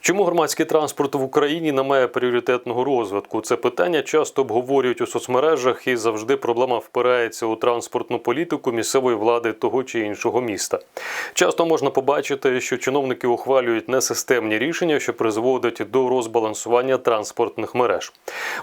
Чому громадський транспорт в Україні не має пріоритетного розвитку? Це питання часто обговорюють у соцмережах, і завжди проблема впирається у транспортну політику місцевої влади того чи іншого міста. Часто можна побачити, що чиновники ухвалюють несистемні рішення, що призводять до розбалансування транспортних мереж.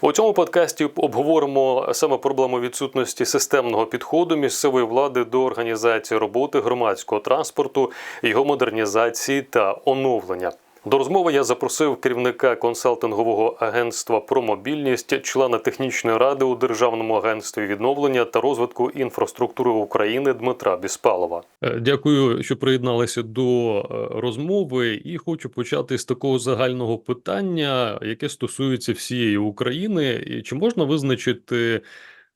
У цьому подкасті обговоримо саме проблему відсутності системного підходу місцевої влади до організації роботи громадського транспорту, його модернізації та оновлення. До розмови я запросив керівника консалтингового агентства про мобільність, члена технічної ради у Державному агентстві відновлення та розвитку інфраструктури України Дмитра Біспалова. Е, Дякую, що приєдналися до е, розмови, і хочу почати з такого загального питання, яке стосується всієї України. Чи можна визначити?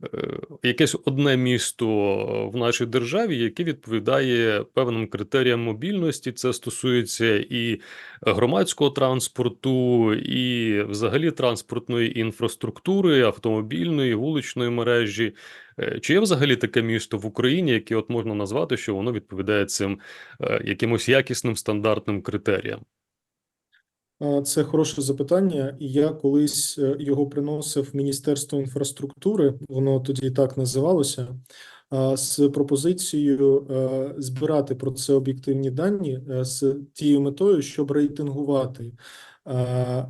Е, Якесь одне місто в нашій державі, яке відповідає певним критеріям мобільності. Це стосується і громадського транспорту, і взагалі транспортної інфраструктури, автомобільної, вуличної мережі. Е, Чи є взагалі таке місто в Україні, яке от можна назвати, що воно відповідає цим е, якимось якісним стандартним критеріям? Це хороше запитання, і я колись е, його приносив в Міністерство інфраструктури, воно тоді так називалося, з пропозицією е, збирати про це об'єктивні дані е, з тією метою, щоб рейтингувати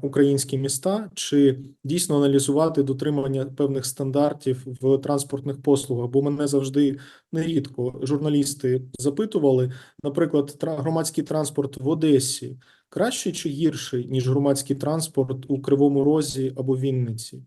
українські міста, чи дійсно аналізувати дотримання певних стандартів в транспортних послугах. Бо мене завжди нерідко журналісти запитували, наприклад, громадський транспорт в Одесі кращий чи гірший, ніж громадський транспорт у Кривому Розі або Вінниці?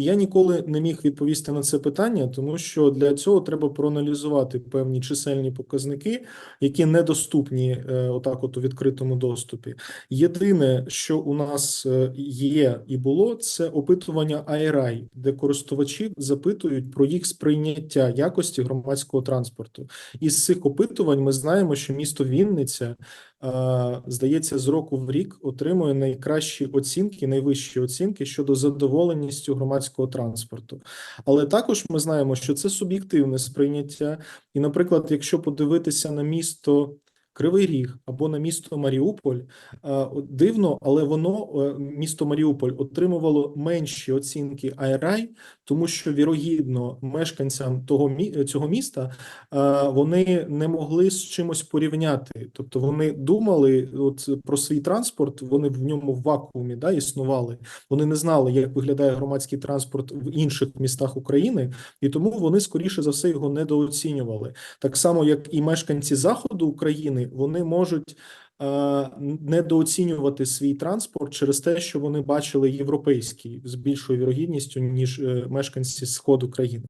І я ніколи не міг відповісти на це питання, тому що для цього треба проаналізувати певні чисельні показники, які недоступні е, отак, от у відкритому доступі. Єдине, що у нас е, є і було, це опитування IRI, де користувачі запитують про їх сприйняття якості громадського транспорту. Із цих опитувань ми знаємо, що місто Вінниця е, здається, з року в рік отримує найкращі оцінки, найвищі оцінки щодо задоволеністю громадського транспорту. Але також ми знаємо, що це суб'єктивне сприйняття. І, наприклад, якщо подивитися на місто Кривий Ріг або на місто Маріуполь, е, дивно, але воно е, місто Маріуполь отримувало менші оцінки IRI, тому що вірогідно мешканцям того мі- цього міста е, вони не могли з чимось порівняти. Тобто вони думали от про свій транспорт, вони в ньому в вакуумі да, існували. Вони не знали, як виглядає громадський транспорт в інших містах України, і тому вони скоріше за все його недооцінювали. Так само, як і мешканці заходу України, вони можуть. е, Недооцінювати свій транспорт через те, що вони бачили європейський з більшою вірогідністю ніж е, мешканці сходу країни.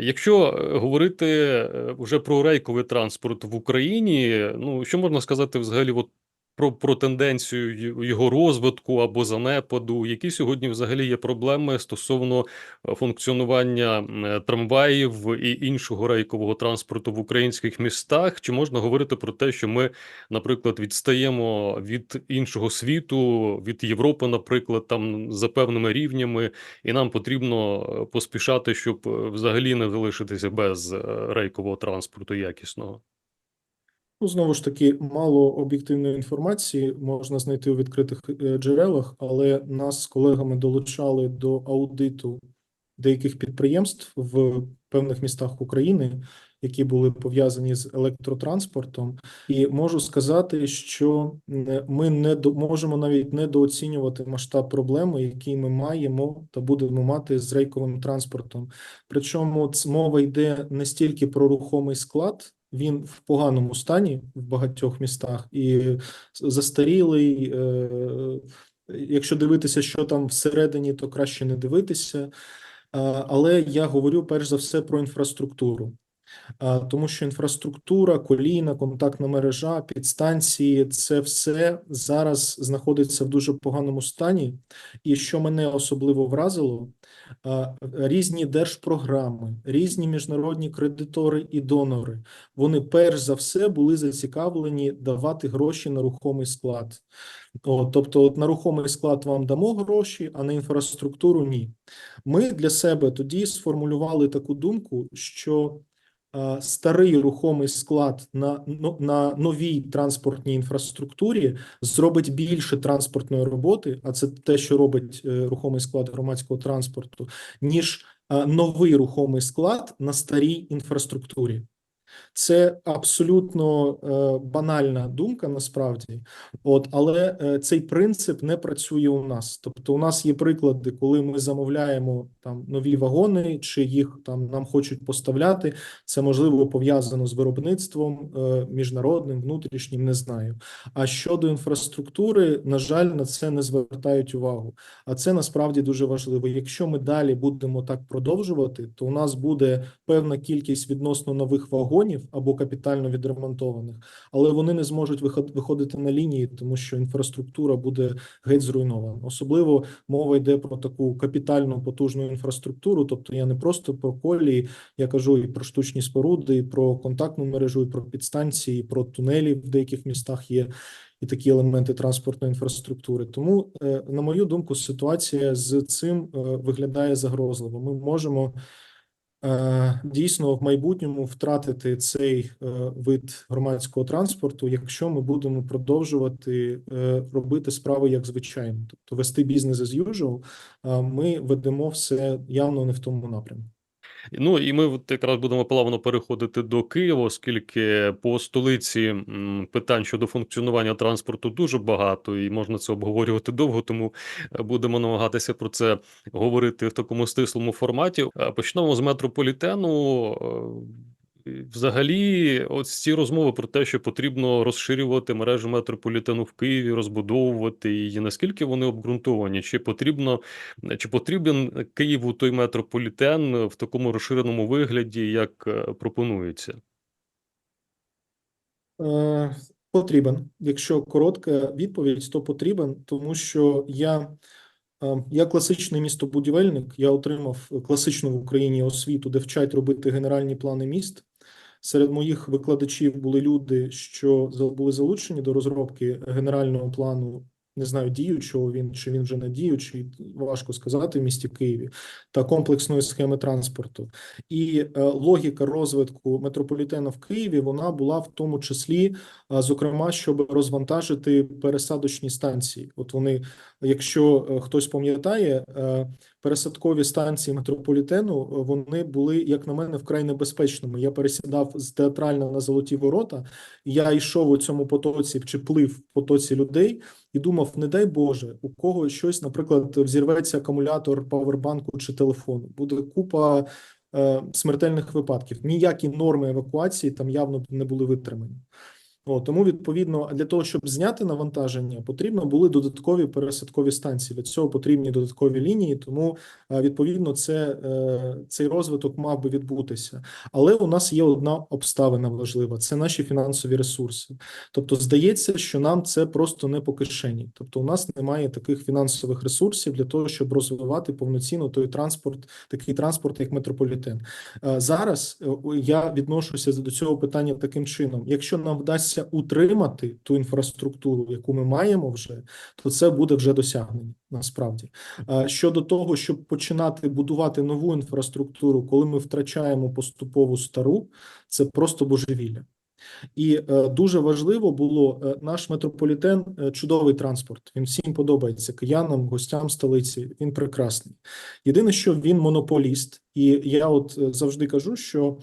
Якщо е, говорити вже про рейковий транспорт в Україні, ну що можна сказати взагалі от про, про тенденцію його розвитку або занепаду, які сьогодні взагалі є проблеми стосовно е, функціонування е, трамваїв і іншого рейкового транспорту в українських містах? Чи можна говорити про те, що ми, наприклад, відстаємо від іншого світу, від Європи, наприклад, там за певними рівнями, і нам потрібно е, поспішати, щоб взагалі не залишитися без рейкового транспорту якісного. Ну, знову ж таки, мало об'єктивної інформації можна знайти у відкритих е, джерелах, але нас з колегами долучали до аудиту деяких підприємств в певних містах України, які були пов'язані з електротранспортом. І можу сказати, що е, ми не до, можемо навіть недооцінювати масштаб проблеми, який ми маємо та будемо мати з рейковим транспортом. Причому мова йде не стільки про рухомий склад. Він в поганому стані в багатьох містах і застарілий. е, Якщо дивитися, що там всередині, то краще не дивитися. Але я говорю перш за все про інфраструктуру. Тому що інфраструктура, колійна, контактна мережа, підстанції це все зараз знаходиться в дуже поганому стані. І що мене особливо вразило, різні держпрограми, різні міжнародні кредитори і донори, вони перш за все були зацікавлені давати гроші на рухомий склад. От, тобто, от на рухомий склад вам дамо гроші, а на інфраструктуру ні. Ми для себе тоді сформулювали таку думку, що старий рухомий склад на, на новій транспортній інфраструктурі зробить більше транспортної роботи, а це те, що робить е, рухомий склад громадського транспорту, ніж е, новий рухомий склад на старій інфраструктурі. Це абсолютно е, банальна думка насправді, от але е, цей принцип не працює у нас. Тобто, у нас є приклади, коли ми замовляємо там нові вагони, чи їх там нам хочуть поставляти. Це можливо пов'язано з виробництвом е, міжнародним, внутрішнім, не знаю. А щодо інфраструктури, на жаль, на це не звертають увагу. А це насправді дуже важливо. Якщо ми далі будемо так продовжувати, то у нас буде певна кількість відносно нових вагонів або капітально відремонтованих, але вони не зможуть виход- виходити на лінії, тому що інфраструктура буде геть зруйнована. Особливо мова йде про таку капітальну потужну інфраструктуру. Тобто я не просто про колії, я кажу і про штучні споруди, і про контактну мережу, і про підстанції, і про тунелі в деяких містах є. І такі елементи транспортної інфраструктури. Тому, е, на мою думку, ситуація з цим е, виглядає загрозливо. Ми можемо дійсно в майбутньому втратити цей е, вид громадського транспорту, якщо ми будемо продовжувати е, робити справи як звичайно, тобто вести бізнес as usual, ми ведемо все явно не в тому напрямку. Ну і ми от якраз будемо плавно переходити до Києва, оскільки по столиці питань щодо функціонування транспорту дуже багато, і можна це обговорювати довго. Тому е, будемо намагатися про це говорити в такому стислому форматі. Е, Почнемо з метрополітену. Взагалі, ось ці розмови про те, що потрібно розширювати мережу метрополітену в Києві, розбудовувати її. Наскільки вони обґрунтовані? Чи потрібно чи потрібен Києву той метрополітен в такому розширеному вигляді, як е, пропонується? Е, Потрібен. Якщо коротка відповідь, то потрібен, тому що я, е, я класичний містобудівельник, я отримав класичну в Україні освіту, де вчать робити генеральні плани міст. Серед моїх викладачів були люди, що були залучені до розробки генерального плану. Не знаю, діючого він чи він вже не діючий, важко сказати в місті Києві, та комплексної схеми транспорту. І е, логіка розвитку метрополітену в Києві вона була в тому числі, а, зокрема, щоб розвантажити пересадочні станції. От вони, якщо е, хтось пам'ятає, е, пересадкові станції метрополітену е, вони були, як на мене, вкрай небезпечними. Я пересідав з театральна на золоті ворота. Я йшов у цьому потоці чи плив в потоці людей і думав: не дай Боже, у кого щось, наприклад, взірветься акумулятор павербанку чи телефону. Буде купа е, смертельних випадків. Ніякі норми евакуації там явно не були витримані. О, тому відповідно для того, щоб зняти навантаження, потрібно були додаткові пересадкові станції. Для цього потрібні додаткові лінії. Тому е, відповідно це е, цей розвиток мав би відбутися. Але у нас є одна обставина важлива: це наші фінансові ресурси. Тобто, здається, що нам це просто не по кишені. Тобто, у нас немає таких фінансових ресурсів для того, щоб розвивати повноцінно той транспорт, такий транспорт, як метрополітен. Е, Зараз я відношуся до цього питання таким чином: якщо нам вдасться утримати ту інфраструктуру, яку ми маємо вже, то це буде вже досягнення насправді. Щодо того, щоб починати будувати нову інфраструктуру, коли ми втрачаємо поступову стару, це просто божевілля. І е, дуже важливо було е, наш метрополітен е, чудовий транспорт. Він всім подобається киянам, гостям столиці. Він прекрасний. Єдине, що він монополіст, і я от е, завжди кажу, що,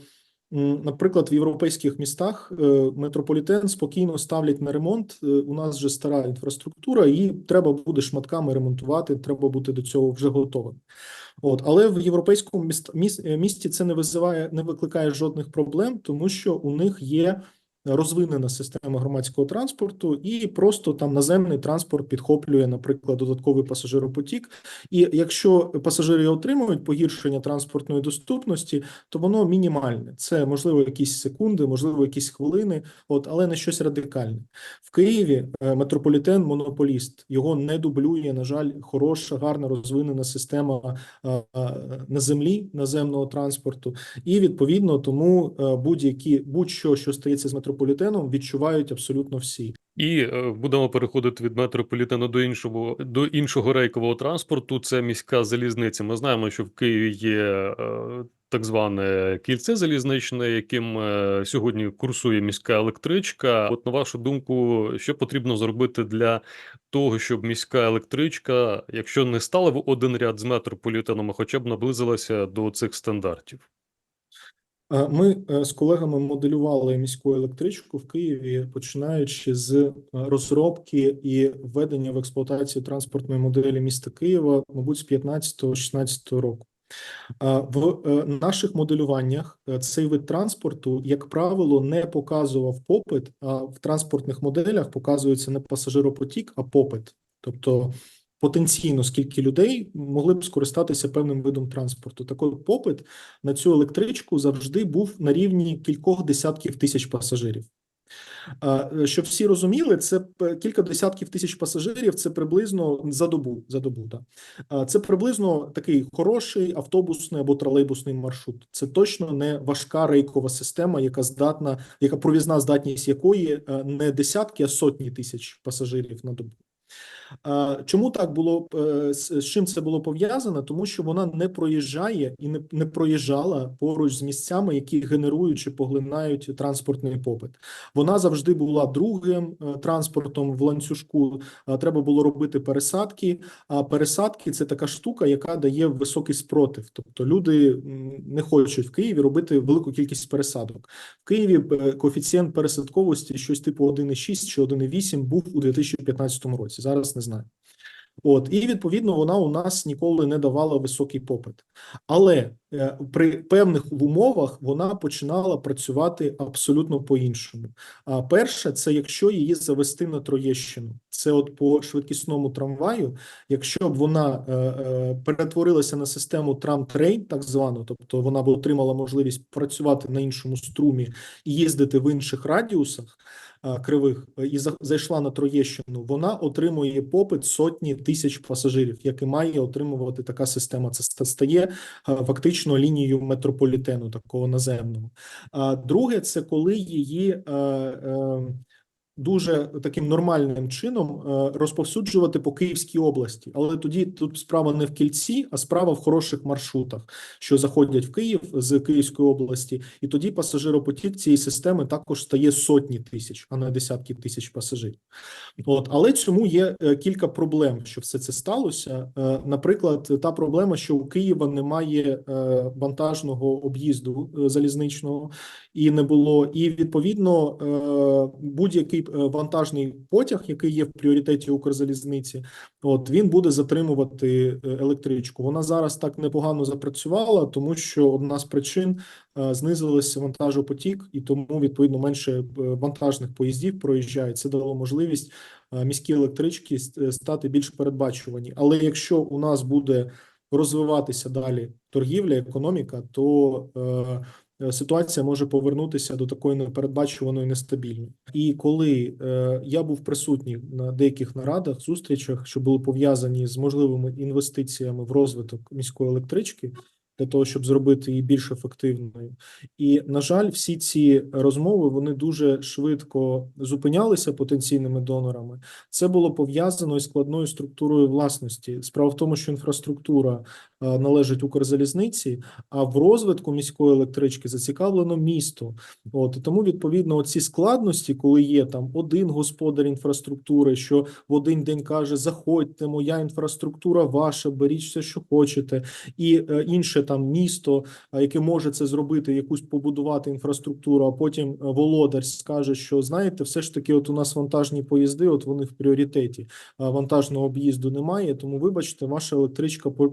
наприклад, в європейських містах е, метрополітен спокійно ставлять на ремонт. Е, У нас вже стара інфраструктура, і треба буде шматками ремонтувати. Треба бути до цього вже готовим. От, але в європейському міст, міс, е, місті це не визиває, не викликає жодних проблем, тому що у них є розвинена система громадського транспорту, і просто там наземний транспорт підхоплює, наприклад, додатковий пасажиропотік. І якщо пасажири отримують погіршення транспортної доступності, то воно мінімальне. Це можливо якісь секунди, можливо, якісь хвилини, от, але не щось радикальне. В Києві е, метрополітен монополіст. Його не дублює, на жаль, хороша, гарна розвинена система е, е, на землі наземного транспорту. І відповідно тому будь-які будь-що, що стається з метрополітеном, відчувають абсолютно всі. І е, будемо переходити від метрополітену до іншого до іншого рейкового транспорту. Це міська залізниця. Ми знаємо, що в Києві є е, так зване кільце залізничне, яким е, сьогодні курсує міська електричка. От на вашу думку, що потрібно зробити для того, щоб міська електричка, якщо не стала в один ряд з метрополітеном, хоча б наблизилася до цих стандартів? Е, Ми е, з колегами моделювали міську електричку в Києві, починаючи з е, розробки і введення в експлуатацію транспортної моделі міста Києва, мабуть, з 15-16 року. В наших моделюваннях цей вид транспорту, як правило, не показував попит, а в транспортних моделях показується не пасажиропотік, а попит. Тобто потенційно скільки людей могли б скористатися певним видом транспорту. Так от попит на цю електричку завжди був на рівні кількох десятків тисяч пасажирів. Е, Щоб всі розуміли, це кілька десятків тисяч пасажирів. Це приблизно за добу. За добу, так. А, Це приблизно такий хороший автобусний або тролейбусний маршрут. Це точно не важка рейкова система, яка здатна, яка провізна здатність якої е, не десятки, а сотні тисяч пасажирів на добу. Чому так було е, з з чим це було пов'язано? Тому що вона не проїжджає і не, не проїжджала поруч з місцями, які генерують чи поглинають транспортний попит. Вона завжди була другим е, транспортом в ланцюжку. Треба було робити пересадки. А пересадки це така штука, яка дає високий спротив. Тобто люди не хочуть в Києві робити велику кількість пересадок. В Києві е, коефіцієнт пересадковості щось типу 1,6 чи 1,8 був у 2015 році. Зараз не знаю. От і відповідно вона у нас ніколи не давала високий попит, але е, при певних умовах вона починала працювати абсолютно по-іншому. А перше, це якщо її завести на Троєщину, це от по швидкісному трамваю, якщо б вона е, е, перетворилася на систему трамтрейн, так звану, тобто вона б отримала можливість працювати на іншому струмі і їздити в інших радіусах кривих е, і за- зайшла на Троєщину, вона отримує попит сотні тисяч пасажирів, які має отримувати така система. Це стає фактично лінією метрополітену такого наземного. А друге, це коли її е, е, дуже таким нормальним чином е, розповсюджувати по Київській області. Але тоді тут справа не в кільці, а справа в хороших маршрутах, що заходять в Київ з Київської області, і тоді пасажиропотік цієї системи також стає сотні тисяч, а не десятки тисяч пасажирів. От, але цьому є е, кілька проблем, що все це сталося. Е, Наприклад, та проблема, що у Києва немає вантажного об'їзду залізничного, і не було. І відповідно е, будь-який е, вантажний потяг, який є в пріоритеті Укрзалізниці, от він буде затримувати е, електричку. Вона зараз так непогано запрацювала, тому що одна з причин знизилися вантажопотік, і тому відповідно менше вантажних поїздів проїжджає. Це дало можливість міські електрички стати більш передбачувані. Але якщо у нас буде розвиватися далі торгівля, економіка, то е, ситуація може повернутися до такої непередбачуваної нестабільної. І коли е, я був присутній на деяких нарадах, зустрічах, що були пов'язані з можливими інвестиціями в розвиток міської електрички. Для того щоб зробити її більш ефективною, і на жаль, всі ці розмови вони дуже швидко зупинялися потенційними донорами. Це було пов'язано із складною структурою власності. Справа в тому, що інфраструктура е, належить Укрзалізниці, а в розвитку міської електрички зацікавлено місто. От тому відповідно оці складності, коли є там один господар інфраструктури, що в один день каже: заходьте, моя інфраструктура ваша, беріть все, що хочете, і е, інше там місто, е, яке може це зробити, якусь побудувати інфраструктуру, а потім е, володар скаже, що знаєте, все ж таки, от у нас вантажні поїзди, от вони в пріоритеті, вантажного об'їзду немає. Тому, вибачте, ваша електричка по-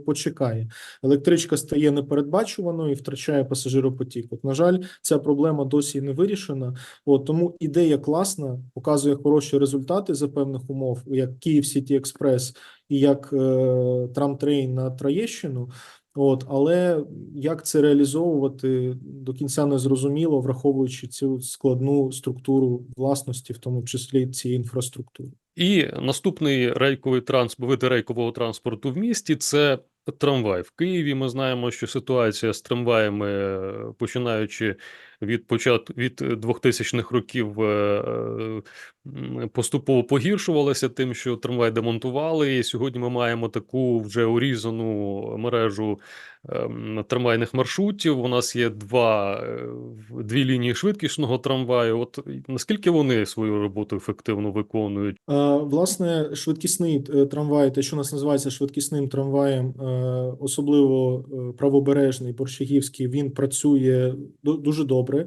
почекає. Електричка стає непередбачуваною і втрачає пасажиропотік. От, на жаль, ця проблема досі не вирішена. От тому ідея класна, показує хороші результати за певних умов, як Київ Сіті Експрес і як е, Трамтрейн на Троєщину. От, але як це реалізовувати до кінця не зрозуміло, враховуючи цю складну структуру власності, в тому числі цієї інфраструктури. І наступний рейковий транспорт, види рейкового транспорту в місті це трамвай. В Києві ми знаємо, що ситуація з трамваями, е, починаючи від початку від 2000-х років е, е, поступово погіршувалася тим, що трамвай демонтували. І сьогодні ми маємо таку вже урізану мережу трамвайних маршрутів. У нас є два, е, дві лінії швидкісного трамваю. От наскільки вони свою роботу ефективно виконують? Е, Власне, швидкісний е, трамвай, те, що у нас називається швидкісним трамваєм, особливо правобережний, борщагівський, він працює ду- дуже добре.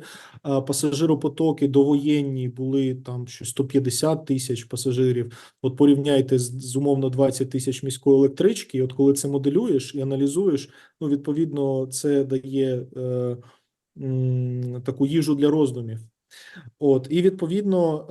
Пасажиропотоки довоєнні були там щось 150 тисяч пасажирів. От порівняйте з, з умовно 20 тисяч міської електрички. І от коли це моделюєш і аналізуєш, ну відповідно, це дає е, м, таку їжу для роздумів. От і відповідно,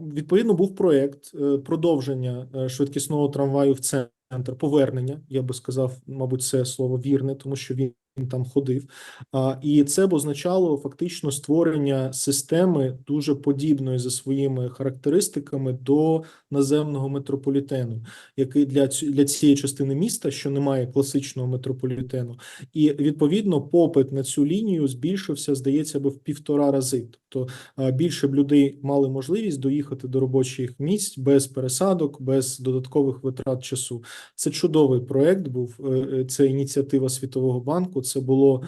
е, відповідно був проект е, продовження е, швидкісного трамваю в центр, повернення. Я би сказав, мабуть, це слово вірне, тому що він. Він там ходив, а і це б означало фактично створення системи дуже подібної за своїми характеристиками до наземного метрополітену, який для для цієї частини міста, що немає класичного метрополітену, і відповідно попит на цю лінію збільшився, здається, би в півтора рази. Тобто більше б людей мали можливість доїхати до робочих місць без пересадок, без додаткових витрат часу. Це чудовий проект. Був Е, е, це ініціатива Світового банку. Це було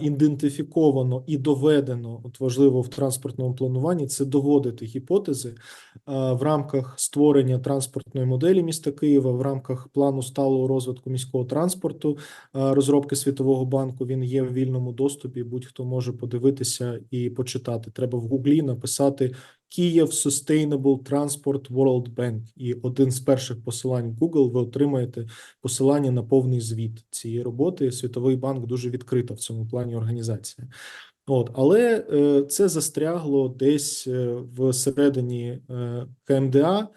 ідентифіковано і доведено. От важливо в транспортному плануванні це доводити гіпотези е, в рамках створення транспортної моделі міста Києва, в рамках плану сталого розвитку міського транспорту, е, розробки Світового банку. Він є в вільному доступі. Будь-хто може подивитися і почитати. Треба в Гуглі написати Київ Sustainable Transport World Bank. І один з перших посилань Google ви отримаєте посилання на повний звіт цієї роботи. Світовий банк дуже відкрита в цьому плані організація. От, але е, це застрягло десь е, всередині е, КМДА.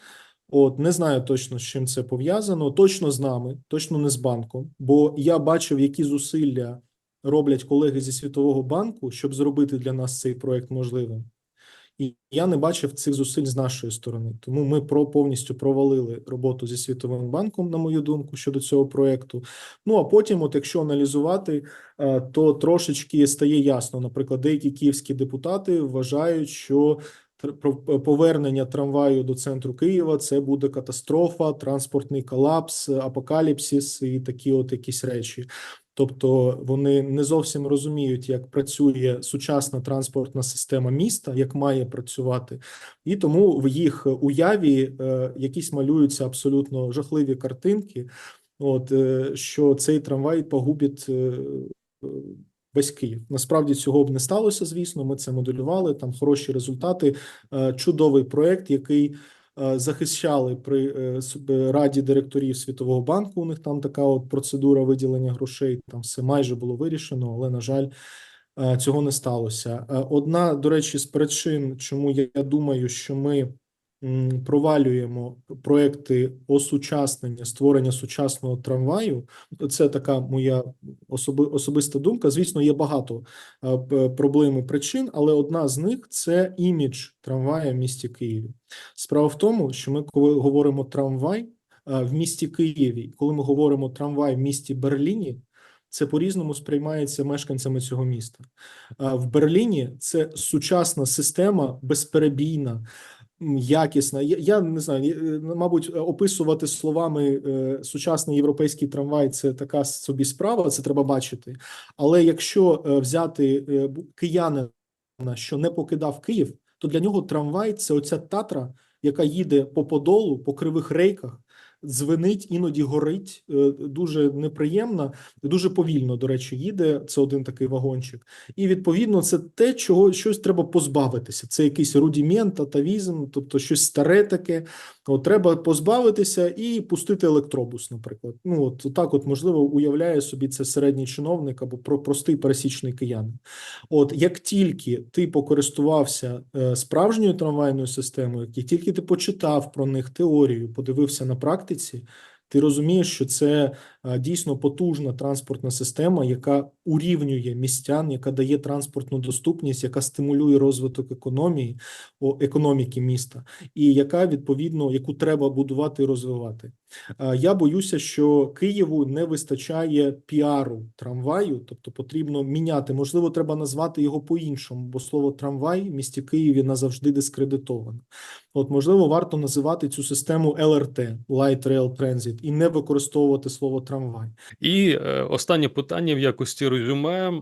От не знаю точно з чим це пов'язано. Точно з нами, точно не з банком. Бо я бачив, які зусилля роблять колеги зі Світового банку, щоб зробити для нас цей проект можливим. І я не бачив цих зусиль з нашої сторони. Тому ми про повністю провалили роботу зі Світовим банком, на мою думку, щодо цього проекту. Ну а потім, от якщо аналізувати, е, то трошечки стає ясно. Наприклад, деякі київські депутати вважають, що повернення трамваю до центру Києва це буде катастрофа, транспортний колапс, апокаліпсис і такі от якісь речі. Тобто вони не зовсім розуміють, як працює сучасна транспортна система міста, як має працювати, і тому в їх уяві е, якісь малюються абсолютно жахливі картинки. От е, що цей трамвай погубить е, весь Київ. Насправді цього б не сталося. Звісно, ми це моделювали. Там хороші результати, чудовий проект, який захищали при е, е, раді директорів Світового банку. У них там така от процедура виділення грошей. Там все майже було вирішено, але на жаль. е, Цього не сталося. Е, Одна, до речі, з причин, чому я думаю, що ми провалюємо проекти осучаснення, створення сучасного трамваю. Це така моя особи, особиста думка. Звісно, є багато е, проблем і причин, але одна з них це імідж трамвая в місті Києві. Справа в тому, що ми, коли говоримо трамвай е, в місті Києві, коли ми говоримо трамвай в місті Берліні, це по-різному сприймається мешканцями цього міста. В Берліні це сучасна система, безперебійна, якісна. Я, не знаю, е, мабуть, описувати словами е, сучасний європейський трамвай це така собі справа, це треба бачити. Але якщо е, взяти е, киянина, що не покидав Київ, то для нього трамвай це оця татра, яка їде по подолу, по кривих рейках. Дзвенить, іноді горить, е, дуже неприємно, дуже повільно, до речі, їде. Це один такий вагончик. І відповідно, це те, чого щось треба позбавитися. Це якийсь рудімент, атавізм, тобто щось старе таке. От треба позбавитися і пустити електробус, наприклад. Ну от так, от можливо, уявляє собі це середній чиновник або про простий пересічний киянин. От як тільки ти покористувався е, справжньою трамвайною системою, як тільки ти почитав про них теорію, подивився на практиці, ти розумієш, що це дійсно потужна транспортна система, яка урівнює містян, яка дає транспортну доступність, яка стимулює розвиток економії, економіки міста, і яка відповідно яку треба будувати і розвивати. Я боюся, що Києву не вистачає піару трамваю, тобто потрібно міняти. Можливо, треба назвати його по-іншому, бо слово трамвай в місті Києві назавжди дискредитовано. От, можливо, варто називати цю систему ЛРТ Light Rail Transit і не використовувати слово трамвай. І е, останнє питання в якості резюме.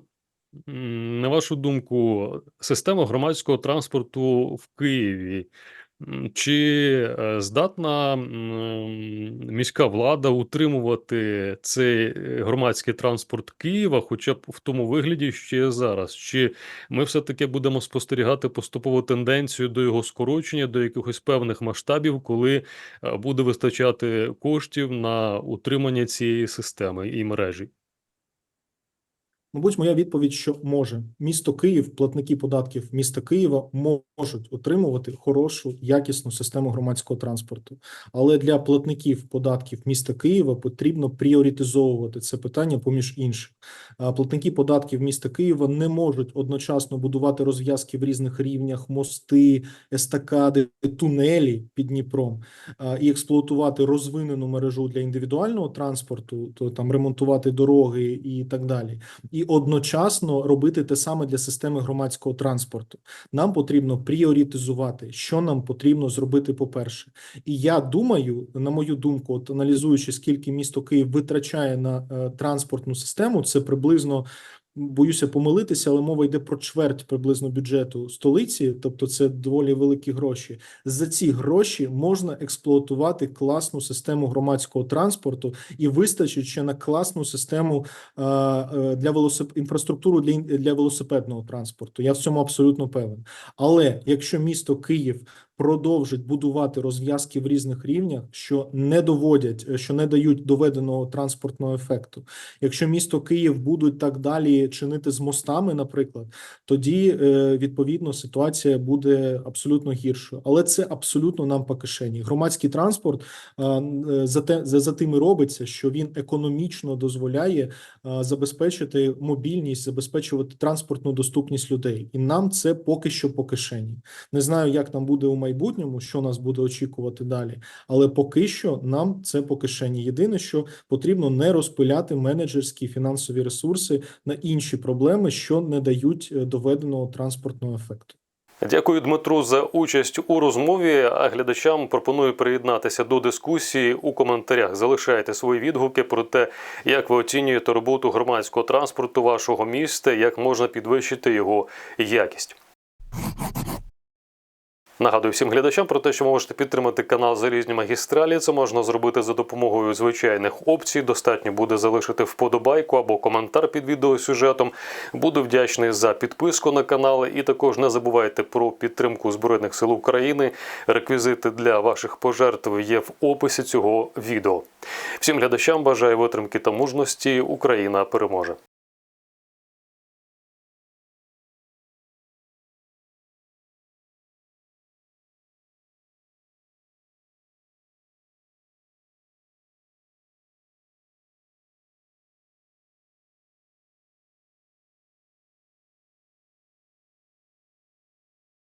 На вашу думку, система громадського транспорту в Києві чи е, здатна міська влада утримувати цей е, громадський транспорт Києва, хоча б в тому вигляді, є зараз? Чи ми все-таки будемо спостерігати поступову тенденцію до його скорочення, до якихось певних масштабів, коли е, буде вистачати коштів на утримання цієї системи і мережі? Мабуть, моя відповідь, що може місто Київ, платники податків міста Києва можуть отримувати хорошу якісну систему громадського транспорту. Але для платників податків міста Києва потрібно пріоритизовувати це питання поміж інших. Платники податків міста Києва не можуть одночасно будувати розв'язки в різних рівнях, мости, естакади, тунелі під Дніпром і експлуатувати розвинену мережу для індивідуального транспорту, то там ремонтувати дороги і так далі і одночасно робити те саме для системи громадського транспорту. Нам потрібно пріоритизувати, що нам потрібно зробити. По перше, і я думаю, на мою думку, от аналізуючи скільки місто Київ витрачає на е, транспортну систему, це приблизно. Боюся помилитися, але мова йде про чверть приблизно бюджету столиці, тобто це доволі великі гроші. За ці гроші можна експлуатувати класну систему громадського транспорту і вистачить ще на класну систему е, е, для велосип... інфраструктуру для, для велосипедного транспорту. Я в цьому абсолютно певен. Але якщо місто Київ продовжить будувати розв'язки в різних рівнях, що не доводять, е, що не дають доведеного транспортного ефекту, якщо місто Київ будуть так далі чинити з мостами, наприклад, тоді е, відповідно ситуація буде абсолютно гіршою. Але це абсолютно нам по кишені. Громадський транспорт е, за те за, тим і робиться, що він економічно дозволяє забезпечити мобільність, забезпечувати транспортну доступність людей, і нам це поки що по кишені. Не знаю, як нам буде у майбутньому, що нас буде очікувати далі, але поки що нам це по кишені. Єдине, що потрібно не розпиляти менеджерські фінансові ресурси на інші проблеми, що не дають е, доведеного транспортного ефекту. Дякую, Дмитру, за участь у розмові. А глядачам пропоную приєднатися до дискусії у коментарях. Залишайте свої відгуки про те, як ви оцінюєте роботу громадського транспорту вашого міста, як можна підвищити його якість. Нагадую всім глядачам про те, що можете підтримати канал Залізні магістралі. Це можна зробити за допомогою звичайних опцій. Достатньо буде залишити вподобайку або коментар під відеосюжетом. Буду вдячний за підписку на канал. І також не забувайте про підтримку Збройних сил України. Реквізити для ваших пожертв є в описі цього відео. Всім глядачам бажаю витримки та мужності. Україна переможе.